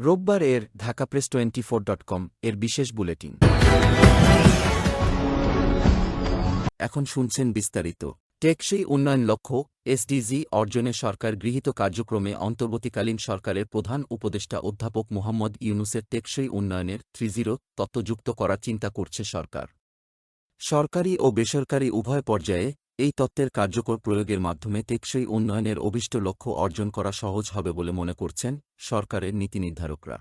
রোববার এর Dhaka press twenty four dot com এর বিশেষ বুলেটিন। এখন শুনছেন বিস্তারিত। টেকসই উন্নয়ন লক্ষ্য, এসডিজি অর্জনে সরকার গৃহীত কার্যক্রমে অন্তর্বর্তীকালীন সরকারের প্রধান উপদেষ্টা অধ্যাপক মোহাম্মদ ইউনুসের টেকসই উন্নয়নের থ্রি জিরো তত্ত্বযুক্ত করার চিন্তা করছে সরকার। সরকারি ও বেসরকারি উভয় পর্যায়ে এই তত্ত্বের কার্যকর প্রয়োগের মাধ্যমে টেকসই উন্নয়নের অভিষ্ট লক্ষ্য অর্জন করা সহজ হবে বলে মনে করছেন সরকারের নীতি নির্ধারকরা।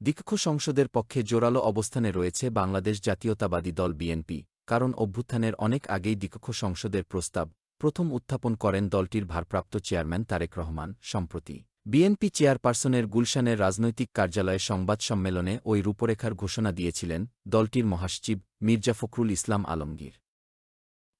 দীক্ষ সংসদের পক্ষে জোরালো অবস্থানে রয়েছে বাংলাদেশ জাতীয়তাবাদী দল বিএনপি, কারণ অভ্যুত্থানের অনেক আগেই দ্বিকক্ষ সংসদের প্রস্তাব প্রথম উত্থাপন করেন দলটির ভারপ্রাপ্ত চেয়ারম্যান তারেক রহমান। সম্প্রতি বিএনপি চেয়ারপারসনের গুলশানের রাজনৈতিক কার্যালয়ে সংবাদ সম্মেলনে ওই রূপরেখার ঘোষণা দিয়েছিলেন দলটির মহাসচিব মির্জা ফখরুল ইসলাম আলমগীর।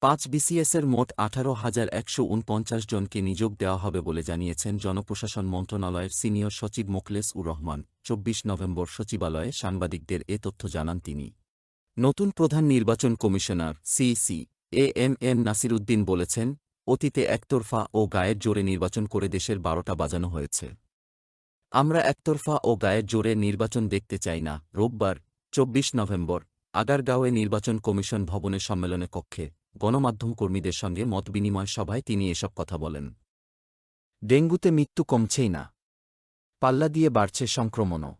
পাঁচ বিসিএসের মোট আঠারো হাজার একশো উনপঞ্চাশ জনকে নিযোগ দেওয়া হবে বলে জানিয়েছেন জনপ্রশাসন মন্ত্রণালয়ের সিনিয়র সচিব মোখলেস উর রহমান। চব্বিশ নভেম্বর সচিবালয়ে সাংবাদিকদের এ তথ্য জানান তিনি। নতুন প্রধান নির্বাচন commissioner CEC A M M Nasiruddin বলেছেন, অতীতে একতরফা ও গায়ের জোরে নির্বাচন করে দেশের বারোটা বাজানো হয়েছে। আমরা একতরফা ও গায়ের জোরে নির্বাচন দেখতে চাই না, রোববার, চব্বিশ নভেম্বর, আগারগাঁওয়ে নির্বাচন কমিশন ভবনের সম্মেলনে কক্ষে গণমাধ্যম কর্মীদের সঙ্গে মতবিনিময় সভায় তিনি এসব কথা বলেন। ডেঙ্গুতে মৃত্যু কমছেই না। পাল্লা দিয়ে বাড়ছে সংক্রমণও।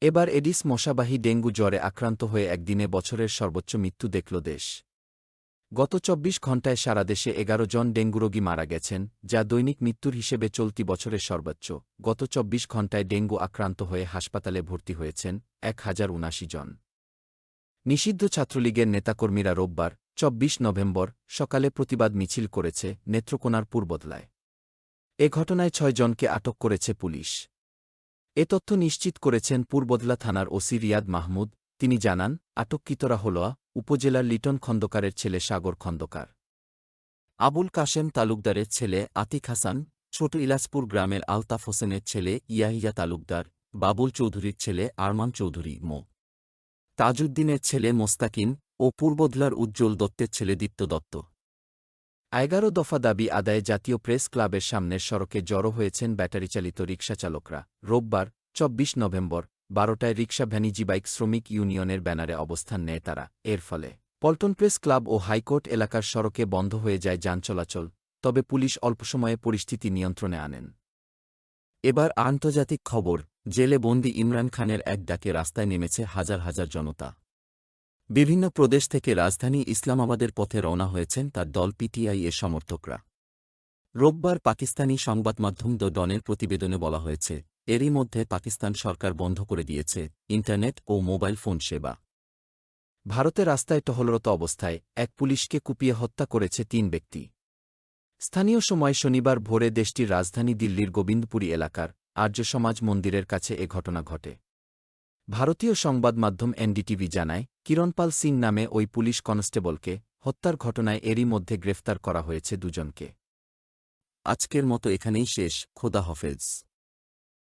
এবার এডিস মশাবাহী ডেঙ্গু জ্বরে আক্রান্ত হয়ে একদিনে বছরের সর্বোচ্চ মৃত্যু দেখল দেশ। গত চব্বিশ ঘণ্টায় সারা দেশে এগারো জন ডেঙ্গু রোগী মারা গেছেন, যা দৈনিক মৃত্যুর হিসেবে চলতি বছরের সর্বোচ্চ। গত চব্বিশ ঘণ্টায় ডেঙ্গু আক্রান্ত হয়ে হাসপাতালে ভর্তি হয়েছেন এক হাজার উনাশি জন। নিষিদ্ধ ছাত্রলীগের নেতাকর্মীরা রোববার চব্বিশ নভেম্বর সকালে প্রতিবাদ মিছিল করেছে নেত্রকোনার পূর্বদলায়। এ ঘটনায় ছয় জনকে আটক করেছে পুলিশ। এ তথ্য নিশ্চিত করেছেন পূর্বদলা থানার ওসি রিয়াদ মাহমুদ। তিনি জানান, আটককৃতরা হলোয়া উপজেলার লিটন খন্দকারের ছেলে সাগর খন্দকার। আবুল কাশেম তালুকদারের ছেলে আতিক হাসান, ছোট ইলাসপুর গ্রামের আলতাফ হোসেনের ছেলে ইয়াহিয়া তালুকদার, বাবুল চৌধুরীর ছেলে আরমান চৌধুরী মো। তাজউদ্দিনের ছেলে মোস্তাকিন ও পূর্বদলার উজ্জ্বল দত্তের ছেলে দীপ্ত দত্ত। এগারো দফা দাবি আদায়ে জাতীয় প্রেস ক্লাবের সামনের সড়কে জড়ো হয়েছেন ব্যাটারিচালিত রিকশাচালকরা। রোববার, চব্বিশ নভেম্বর, বারোটায় রিকশা ভ্যানিজি বাইক শ্রমিক ইউনিয়নের ব্যানারে অবস্থান নেয় তারা। এর ফলে পল্টন প্রেস ক্লাব ও হাইকোর্ট এলাকার সড়কে বন্ধ হয়ে যায় যান চলাচল, তবে পুলিশ অল্প সময়ে পরিস্থিতি নিয়ন্ত্রণে আনেন। এবার আন্তর্জাতিক খবর। জেলে বন্দি ইমরান খানের এক ডাকে রাস্তায় নেমেছে হাজার হাজার জনতা। বিভিন্ন প্রদেশ থেকে রাজধানী ইসলামাবাদের পথে রওনা হয়েছেন তার দল পিটিআই এর সমর্থকরা। রোববার পাকিস্তানি সংবাদমাধ্যম দ্য ডনের প্রতিবেদনে বলা হয়েছে, এরই মধ্যে পাকিস্তান সরকার বন্ধ করে দিয়েছে ইন্টারনেট ও মোবাইল ফোন সেবা। ভারতে রাস্তায় টহলরত অবস্থায় এক পুলিশকে কুপিয়ে হত্যা করেছে তিন ব্যক্তি। স্থানীয় সময় শনিবার ভোরে দেশটির রাজধানী দিল্লির গোবিন্দপুরী এলাকার আর্য সমাজ মন্দিরের কাছে এ ঘটনা ঘটে। ভারতীয় সংবাদ মাধ্যম এনডিটিভি জানায়, কিরণপাল সিং নামে ওই পুলিশ কনস্টেবলকে হত্যার ঘটনায় এরই মধ্যে গ্রেফতার করা হয়েছে দুজনকে। আজকের মতো এখানেই শেষ, খোদা হফেজ।